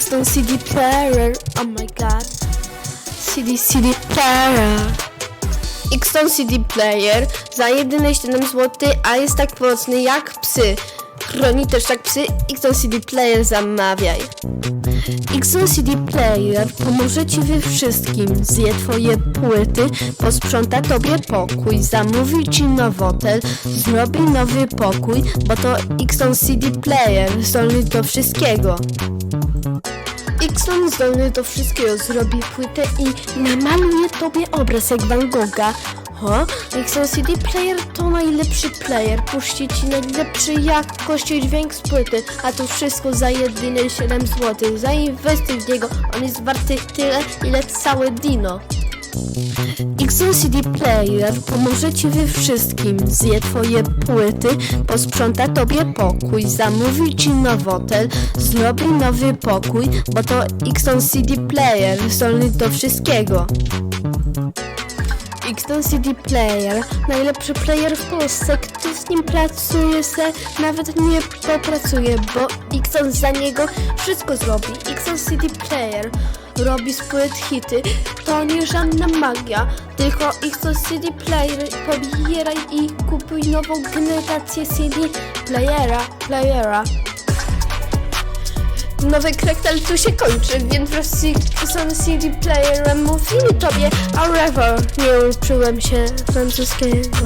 Xton CD player, oh my god. CD CD player. Xton CD player za jedyne 7 zł, a jest tak mocny jak psy. Chroni też tak psy. Xton CD player zamawiaj. Xton CD Player pomoże Ci we wszystkim. Zje Twoje płyty, posprząta Tobie pokój, zamówi Ci nowotel, zrobi nowy pokój, bo to Xton CD Player, zdolny do wszystkiego. Xton zdolny do wszystkiego, zrobi płytę i namaluje Tobie obraz jak Van Gogha. O, Xton CD Player to najlepszy player, puści Ci najlepszy jakości dźwięk z płyty, a to wszystko za jedyne 7 zł. Zainwestuj w niego, on jest warty tyle, ile całe Dino. Xton CD Player pomoże Ci we wszystkim. Zje Twoje płyty, posprząta Tobie pokój, zamówi Ci nowotel, zrobi nowy pokój, bo to Xton CD Player, zdolny do wszystkiego. Xton CD Player, najlepszy player w Polsce, kto z nim pracuje se, nawet nie popracuje, bo Xton za niego wszystko zrobi. Xton CD Player robi płyt hity, to nie żadna magia, tylko Xton CD Player pobieraj i kupuj nową generację CD Playera, Playera. Nowy krektal tu się kończy, więc wraz z CD Playerem mówili tobie However, nie uczyłem się francuskiego